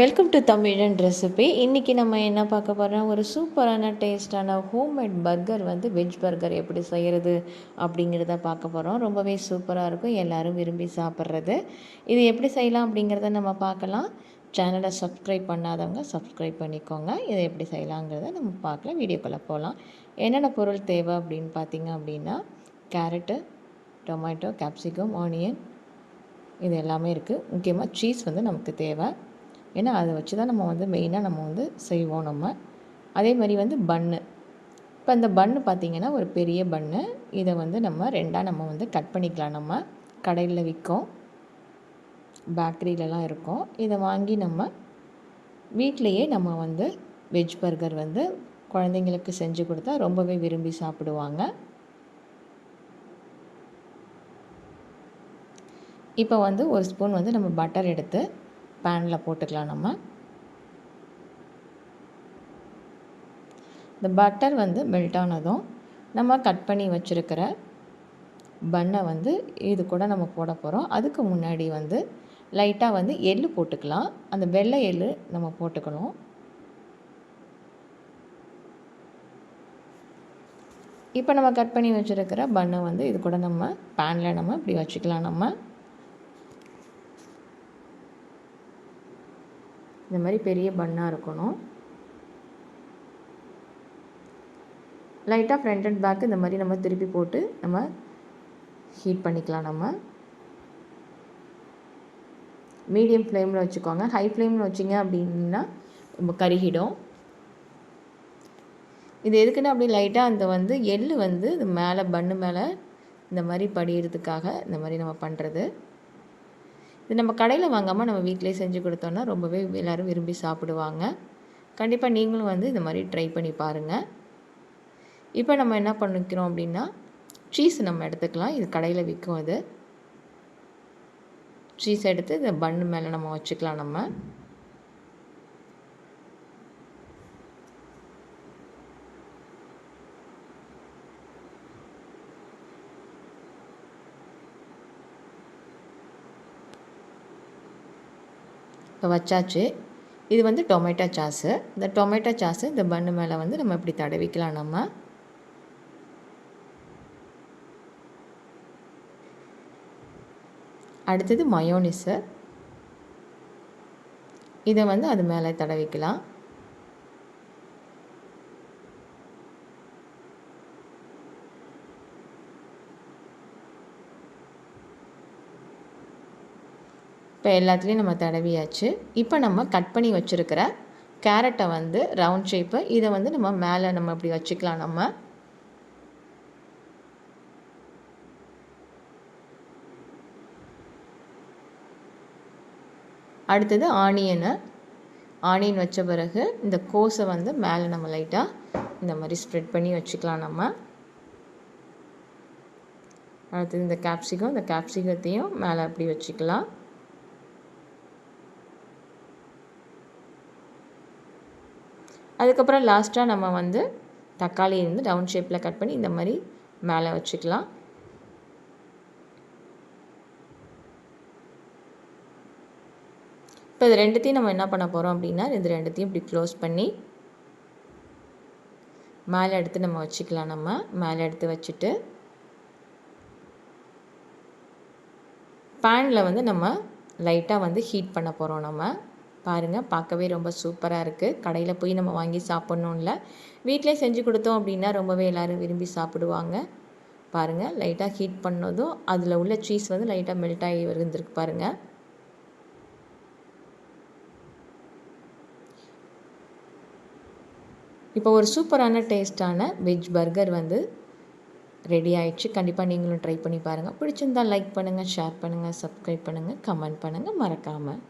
Welcome to தமிழன் recipe இன்றைக்கி நம்ம என்ன பார்க்க போகிறோம் ஒரு சூப்பரான டேஸ்டான ஹோம்மேட் பர்கர் வந்து வெஜ் பர்கர் எப்படி செய்கிறது அப்படிங்கிறத பார்க்க போகிறோம் ரொம்பவே சூப்பராக இருக்கும். எல்லோரும் விரும்பி சாப்பிட்றது. இது எப்படி செய்யலாம் அப்படிங்கிறத நம்ம பார்க்கலாம். சேனலை சப்ஸ்கிரைப் பண்ணாதவங்க சப்ஸ்கிரைப் பண்ணிக்கோங்க. இதை எப்படி செய்யலாங்கிறத நம்ம பார்க்கலாம். வீடியோக்குள்ளே போகலாம் என்னென்ன பொருள் தேவை அப்படின்னு பார்த்தீங்க அப்படின்னா கேரட்டு டொமேட்டோ கேப்சிகம் ஆனியன் இது எல்லாமே இருக்குது முக்கியமாக சீஸ் வந்து நமக்கு தேவை. ஏன்னா அதை வச்சு தான் நம்ம வந்து மெயினாக நம்ம வந்து செய்வோம் நம்ம. அதே மாதிரி வந்து பன்னு இப்போ இந்த பன்னு பார்த்திங்கன்னா ஒரு பெரிய பன்னு இதை வந்து நம்ம ரெண்டாக நம்ம வந்து கட் பண்ணிக்கலாம். நம்ம கடையில் விற்கும் பேக்கரியிலலாம் இருக்கும். இதை வாங்கி நம்ம வீட்டிலையே நம்ம வந்து வெஜ் பர்கர் வந்து குழந்தைங்களுக்கு செஞ்சு கொடுத்தா ரொம்பவே விரும்பி சாப்பிடுவாங்க. இப்போ வந்து ஒரு ஸ்பூன் வந்து நம்ம பட்டர் எடுத்து பேனில் போட்டுக்கலாம் நம்ம. இந்த பட்டர் வந்து மெல்ட் ஆனதும் நம்ம கட் பண்ணி வச்சுருக்கிற பண்ணை வந்து இது கூட நம்ம போட போகிறோம் அதுக்கு முன்னாடி வந்து லைட்டாக வந்து எள்ளு போட்டுக்கலாம். அந்த வெள்ளை எள்ளு நம்ம போட்டுக்கணும். இப்போ நம்ம கட் பண்ணி வச்சுருக்கிற பண்ணை வந்து இது கூட நம்ம பேனில் நம்ம இப்படி வச்சுக்கலாம் நம்ம. இந்த மாதிரி பெரிய பண்ணாக இருக்கணும். லைட்டாக ஃப்ரண்ட் அண்ட் பேக் இந்த மாதிரி நம்ம திருப்பி போட்டு நம்ம ஹீட் பண்ணிக்கலாம் நம்ம. மீடியம் ஃப்ளேமில் வச்சுக்கோங்க. ஹை ஃப்ளேமில் வச்சிங்க அப்படின்னா ரொம்ப கருகிடும். இது எதுக்குன்னா அப்படி லைட்டாக அந்த வந்து எள் வந்து மேலே பண்ணு மேலே இந்த மாதிரி படியிறதுக்காக இந்த மாதிரி நம்ம பண்ணுறது இது நம்ம கடையில் வாங்காமல் நம்ம வீட்டிலே செஞ்சு கொடுத்தோன்னா ரொம்பவே எல்லோரும் விரும்பி சாப்பிடுவாங்க. கண்டிப்பாக நீங்களும் வந்து இந்த மாதிரி ட்ரை பண்ணி பாருங்கள் இப்போ நம்ம என்ன பண்ணிக்கிறோம் அப்படின்னா சீஸ் நம்ம எடுத்துக்கலாம். இது கடையில் விற்கும் இது சீஸ் எடுத்து இந்த பண்ணு மேலே நம்ம வச்சுக்கலாம் நம்ம. இப்போ வச்சாச்சு. இது வந்து டொமேட்டோ சாஸு. இந்த டொமேட்டோ சாஸு இந்த பண்ணு மேலே வந்து நம்ம இப்படி தடவிக்கலாம் நம்ம. அடுத்தது மயோனிஸு. இதை வந்து அது மேலே தடவிக்கலாம். இப்போ எல்லாத்துலேயும் நம்ம தடவியாச்சு. இப்போ நம்ம கட் பண்ணி வச்சுருக்கிற கேரட்டை வந்து ரவுண்ட் ஷேப்பு இதை வந்து நம்ம மேலே நம்ம இப்படி வச்சுக்கலாம் நம்ம. அடுத்தது ஆனியனை ஆனியன் வச்ச பிறகு இந்த கோஸை வந்து மேலே நம்ம லைட்டாக இந்த மாதிரி ஸ்ப்ரெட் பண்ணி வச்சுக்கலாம் நம்ம. அடுத்தது இந்த கேப்சிகம் இந்த கேப்சிகத்தையும் மேலே அப்படி வச்சுக்கலாம். அதுக்கப்புறம் லாஸ்ட்டாக நம்ம வந்து தக்காளி வந்து டவுன் ஷேப்பில் கட் பண்ணி இந்த மாதிரி மேலே வச்சுக்கலாம். இப்போ இது ரெண்டுத்தையும் நம்ம என்ன பண்ண போகிறோம் அப்படின்னா இது ரெண்டுத்தையும் இப்படி க்ளோஸ் பண்ணி மேலே எடுத்து நம்ம வச்சுக்கலாம். நம்ம மேலே எடுத்து வச்சுட்டு பேனில் வந்து நம்ம லைட்டாக வந்து ஹீட் பண்ண போகிறோம் நம்ம. பாருங்கள் பார்க்கவே ரொம்ப சூப்பராக இருக்குது கடையில் போய் நம்ம வாங்கி சாப்பிட்ணும்ல. வீட்டிலே செஞ்சு கொடுத்தோம் அப்படின்னா ரொம்பவே எல்லோரும் விரும்பி சாப்பிடுவாங்க. பாருங்கள் லைட்டாக ஹீட் பண்ணதும் அதில் உள்ள சீஸ் வந்து லைட்டாக மெல்ட் ஆகி வந்துருக்கு பாருங்கள் இப்போ ஒரு சூப்பரான டேஸ்ட்டான வெஜ் பர்கர் வந்து ரெடி ஆயிடுச்சு. கண்டிப்பாக நீங்களும் ட்ரை பண்ணி பாருங்கள் பிடிச்சிருந்தால் லைக் பண்ணுங்கள் ஷேர் பண்ணுங்கள் சப்ஸ்கிரைப் பண்ணுங்கள் கமெண்ட் பண்ணுங்கள் மறக்காமல்